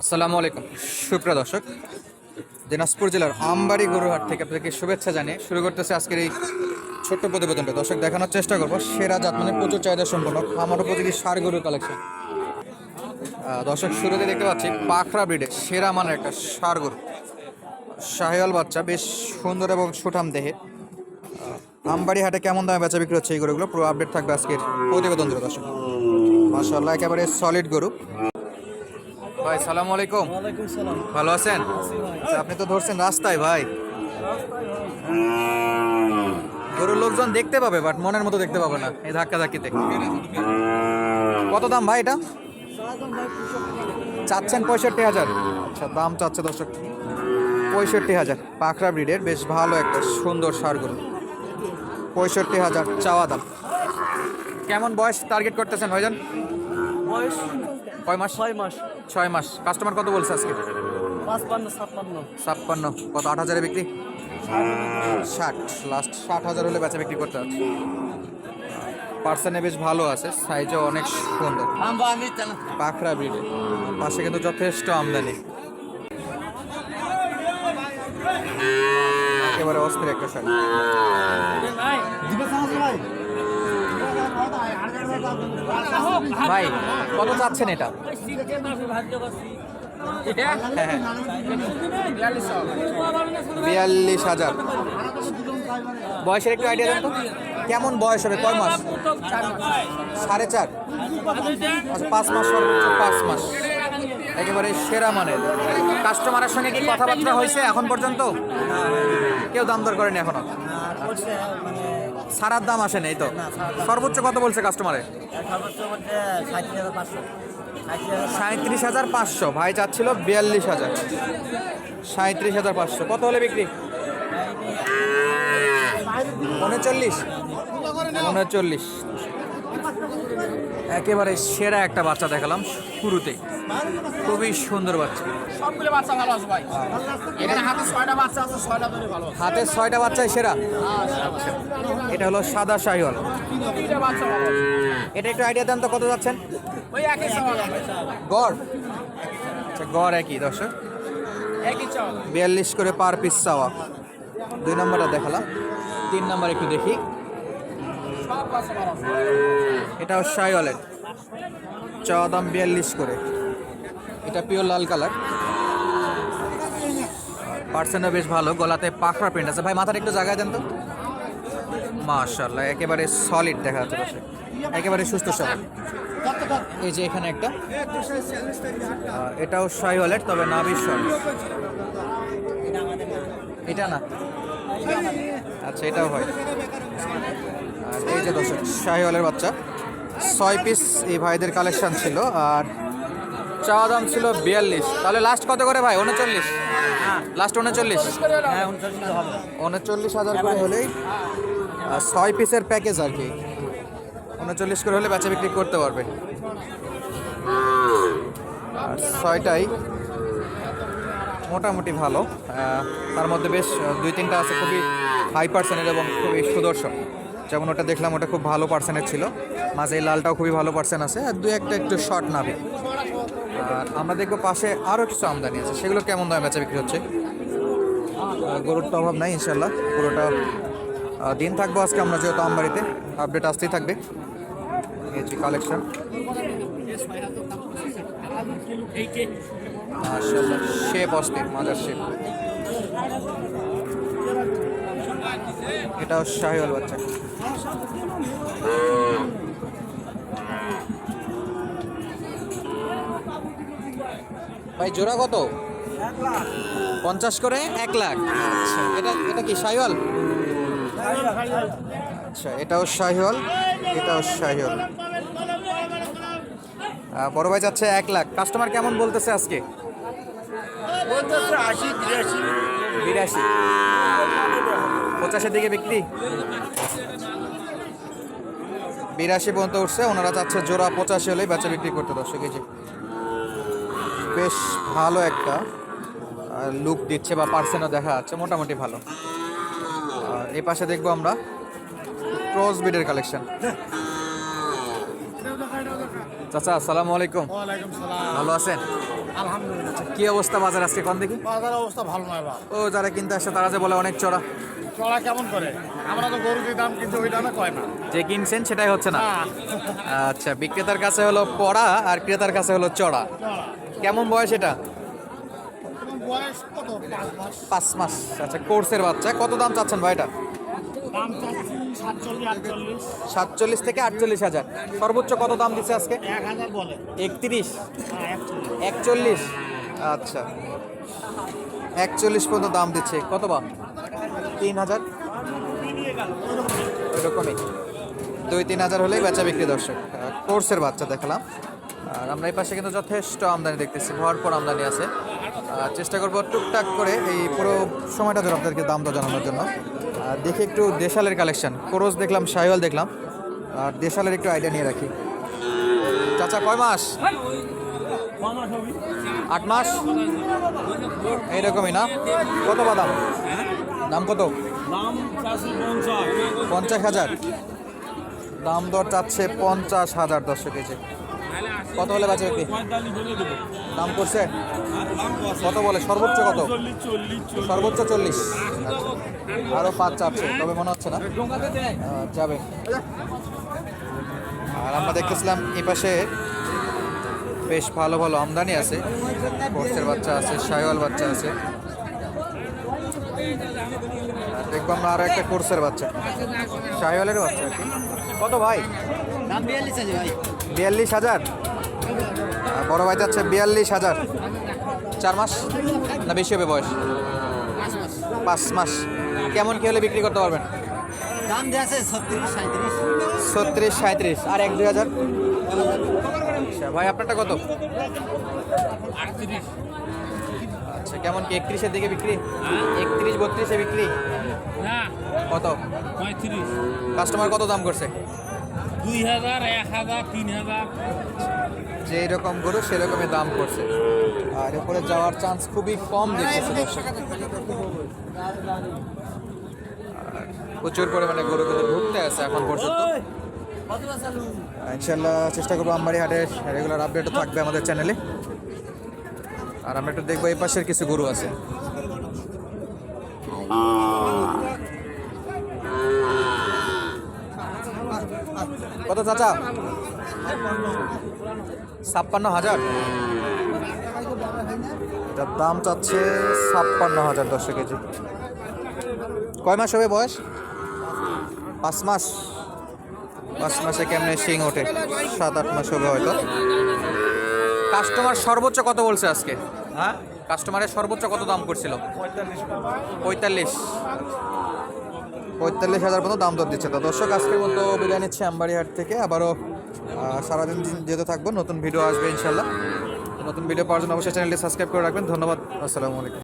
আসসালামু আলাইকুম। সুপ্রিয় দর্শক, দিনাজপুর জেলার আমবাড়ি গরুহাট থেকে আপনাদেরকে শুভেচ্ছা জানিয়ে শুরু করতেছে আজকের এই ছোট্ট প্রতিবেদনটা। দর্শক, দেখানোর চেষ্টা করব, সেরা জাত মানে প্রচুর চাহিদা সম্পন্ন আমার উপযোগী সার গরুর কালেকশন দর্শক, শুরুতে দেখতে পাচ্ছি পাখরা ব্রিডের সেরা মানের একটা সার গরু। শাহিয়াল বাচ্চা, বেশ সুন্দর এবং সুঠাম দেহে। আমবাড়ি হাটে কেমন দামে বেচা বিক্রি হচ্ছে এই গরুগুলো? পুরো আপডেট থাকবে আজকের প্রতিবেদন দর্শক। মাশাল্লাহ একেবারে সলিড গরু। ভাই সালাম আলাইকুম। ভালো আছেন? আচ্ছা, আপনি তো ধরছেন রাস্তায় ভাই। গরুর লোকজন দেখতে পাবে বাট মনের মতো দেখতে পাবে না। এই ধাক্কা ধাক্কিতে কত দাম ভাই এটা? চাচ্ছেন পঁয়ষট্টি হাজার। আচ্ছা দাম চাচ্ছে দর্শক। পঁয়ষট্টি হাজার। পাখরা ব্রিডের বেশ ভালো একটা সুন্দর সার গরু। পঁয়ষট্টি হাজার চাওয়া দাম। কেমন বয়স টার্গেট করতেছেন ভাইজান? বয়স কয় মাস? ছয় মাস। ছয় মাস। কাস্টমার কত বলছে আজকে? ছাপ্পান্ন। কত আট হাজারে বিক্রি? ষাট। লাস্ট ষাট হাজার হলে বেচা বিক্রি করতে হচ্ছে। পার্সেন্টে বেশ ভালো আছে সাইজও অনেক সুন্দর। পাখরা ব্রিডে পাশে কিন্তু যথেষ্ট আমদানি। একেবারে অস্থির একটা শাড়ি। ভাই কত চাচ্ছেন এটা? হ্যাঁ হ্যাঁ। বিয়াল্লিশ হাজার। বয়সের একটু আইডিয়া দেন তো। কেমন বয়স হবে? কয় মাস? সাড়ে চার? আচ্ছা পাঁচ মাস পাঁচ মাস। একেবারে সেরা মানের। কাস্টমারের সঙ্গে কি কথাবার্তা হয়েছে এখন পর্যন্ত? কেউ দাম দর করেনি এখনও? সারার দাম আসে এই তো? সর্বোচ্চ কত বলছে কাস্টমারে সাঁত্রিশ হাজার পাঁচশো। ভাই চাচ্ছিল বিয়াল্লিশ হাজার। সাঁত্রিশ হাজার পাঁচশো। কত হলে বিক্রি? উনচল্লিশ। উনচল্লিশ। একেবারে সেরা একটা বাচ্চা দেখালাম। শুরুতেই খুবই সুন্দর বাচ্চা। সবগুলো বাচ্চা ভালো আছে ভাই। এখানে হাতে ছয়টা বাচ্চা আছে ছয়টা ধরে ভালো। হাতের ছয়টা বাচ্চাই সেরা? এটা হলো সাদা শাহিওয়াল। এটা একটু আইডিয়া দেন তো কত যাচ্ছেন? ওই একই গড়? আচ্ছা গড় একই দর্শক। বিয়াল্লিশ করে পার পিস চাওয়া। দুই নম্বরটা দেখালাম। তিন নম্বর একটু দেখি। এটাও শাইওয়ালের চাওয়া দাম বিয়াল্লিশ করে। এটা পিওর লাল কালার পার্সেন্টও বেশ ভালো, গলাতে পাখড়া প্রিন্ট আছে। ভাই মাথার একটু জায়গায় দেন তো। মাশাল্লাহ একেবারে সলিড দেখা যাচ্ছে বসে একেবারে সুস্থ সবল। এই যে এখানে একটা। এটাও এটাও শাহিওয়ালের তবে নাবির সলিড এটা না? আচ্ছা এটাও হয়। আর এই যে দর্শক শাহিওয়ালের বাচ্চা। ছয় পিস এই ভাইদের কালেকশন ছিল, আর চাওয়া দাম ছিল বিয়াল্লিশ। তাহলে লাস্ট কত করে ভাই? উনচল্লিশ? লাস্ট উনচল্লিশ? উনচল্লিশ হাজার করে হলেই ছয় পিসের প্যাকেজ আর কি। উনচল্লিশ করে হলে বেচা বিক্রি করতে পারবে। আর ছয়টাই মোটামুটি ভালো। তার মধ্যে বেশ দুই তিনটা আছে খুবই হাই পার্সেন্টের এবং খুবই সুদর্শন। যেমন ওটা দেখলাম ওটা খুব ভালো পার্সেন্টের ছিল। মাঝে লালটাও খুবই ভালো পার্সেন্ট আছে। আর দু একটা একটু শর্ট নাবে আর আমরা দেখব পাশে আরও কিছু আমদানি আছে। সেগুলো কেমন দামে বেচা বিক্রি হচ্ছে? গরুর তো অভাব নাই ইনশাল্লাহ পুরোটা দিন থাকব আজকে আমরা যেহেতু আমবাড়িতে আপডেট আসতেই থাকবে। এই কালেকশন শেপ অস্থির, মাজার শেপ এটাও শাহিওয়াল বাচ্চা। ভাই জোড়া কত? পঞ্চাশ করে এক লাখ। আচ্ছা এটা এটা কি শাহিওয়াল আচ্ছা এটাও শাহিওয়াল এটাও আহ, বড় ভাই যাচ্ছে এক লাখ। কাস্টমার কেমন বলতেছে আজকে? বিরাশি। বিরাশি। পঁচাশির দিকে বিক্রি? বিরাশি পর্যন্ত উঠছে। ওনারা চাচ্ছে জোড়া পঁচাশি হলেই বেচা বিক্রি করতে দর্শক এই যে বেশ ভালো একটা লুক দিচ্ছে বা পার্সেন্টও দেখা যাচ্ছে মোটামুটি ভালো। আর এই পাশে দেখব আমরা ক্রস বিডের কালেকশন চাচা আসসালামু আলাইকুম। ভালো আছেন? আলহামদুলিল্লাহ। কি অবস্থা বাজার আজকে কোন দেখি বাজারের অবস্থা ভালো নয় ও যারা কিনতে আসছে তারা যে বলে অনেক চড়া। চড়া কেমন করে? আমরা তো গরু দিয়ে দাম কিন্তু ওই দামে কয় না। যে কিনছেন সেটাই হচ্ছে না। না আচ্ছা বিক্রেতার কাছে হলো পড়া আর ক্রেতার কাছে হলো চড়া। কেমন বয়স এটা? বয়স পাঁচ মাস। আচ্ছা কোর্সের বাচ্চা। কত দাম চাচ্ছেন ভাই এটা? সাতচল্লিশ থেকে আটচল্লিশ হাজার। সর্বোচ্চ কত দাম দিচ্ছে আজকে? এক একত্রিশ। হ্যাঁ একচল্লিশ। একচল্লিশ? আচ্ছা। একচল্লিশ পর্যন্ত দাম দিচ্ছে। কত বা? তিন হাজার। এরকমই। দুই, তিন হাজার হলেই বাচ্চা বিক্রি দর্শক। কোর্সের বাচ্চা দেখালাম। আর আমরা এই পাশে কিন্তু যথেষ্ট আমদানি দেখতেছি। ভরপুর আমদানি আছে। আর চেষ্টা করব টুকটাক করে এই পুরো সময়টা ধরে আপনাদেরকে দাম দর জানানোর জন্য। আর দেখি একটু দেশালের কালেকশন। কোরস দেখলাম সাইওয়াল দেখলাম। আর দেশালের একটু আইডিয়া নিয়ে রাখি। চাচা, কয় মাস? আট মাস? এইরকমই না? কত বাদাম? দাম কত? পঞ্চাশ। হাজার। দাম দর চাচ্ছে পঞ্চাশ হাজার দর্শক কেজি কত হলে বাঁচে কি? দাম করছে? কত? বলে? সর্বোচ্চ কত? সর্বোচ্চ চল্লিশ। আরও পাঁচ চাচ্ছে তবে মনে হচ্ছে না। যাবে। আর আমরা দেখতেছিলাম এই পাশে বেশ ভালো ভালো আমদানি আছে। কোর্সের বাচ্চা আছে সাইওয়াল বাচ্চা আছে। দেখব আমরা আরও একটা কোর্সের বাচ্চা। সাইওয়ালের বাচ্চা কি। কত ভাই? বিয়াল্লিশ হাজার? বড় ভাই যাচ্ছে বিয়াল্লিশ হাজার। চার মাস না বেশি হবে বয়স? পাঁচ মাস। কেমন কি হলে বিক্রি করতে পারবেন? দাম দিয়ে আছে ছত্রিশ সাঁত্রিশ ছত্রিশ সাঁত্রিশ আর এক দুই হাজার? আচ্ছা ভাই আপনারটা কত? আচ্ছা কেমন কি একত্রিশের দিকে বিক্রি? একত্রিশ বত্রিশে বিক্রি? কত? পঁয়ত্রিশ। কাস্টমার কত দাম করছে? দুই হাজার এক হাজার তিন হাজার। যে এরকম গরু সেরকমই দাম করছে। আর এরপরে যাওয়ার চান্স খুবই কম দেখতেছে প্রচুর পরিমাণে গরু কিন্তু ঢুকতে আছে এখন পর্যন্ত। ইনশাল্লাহ চেষ্টা করব আমবাড়ি হাটের রেগুলার আপডেটও থাকবে আমাদের চ্যানেলে আর আমরা একটু দেখব এই পাশের কিছু গরু আছে। কত চাচা? ছাপ্পান্ন হাজার। এটার দাম চাচ্ছে ছাপ্পান্ন হাজার দশ কেজি। কয় মাস হবে বয়স? পাঁচ মাস। পাঁচ মাসে কেমনে শিং ওঠে? সাত আট মাস হবে হয়তো। কাস্টমার সর্বোচ্চ কত বলছে আজকে? হ্যাঁ? কাস্টমারের সর্বোচ্চ কত দাম করছিল? পঁয়তাল্লিশ পঁয়তাল্লিশ। হাজার মতো দাম দর দিচ্ছে। তো দর্শক আজকের মতো বিদায় নিচ্ছে আমবাড়িহাট থেকে। আবারও সারাদিন যেতে থাকব। নতুন ভিডিও আসবে ইনশাল্লাহ নতুন ভিডিও পাওয়ার জন্য অবশ্যই চ্যানেলটি সাবস্ক্রাইব করে রাখবেন। ধন্যবাদ। আসসালামু আলাইকুম।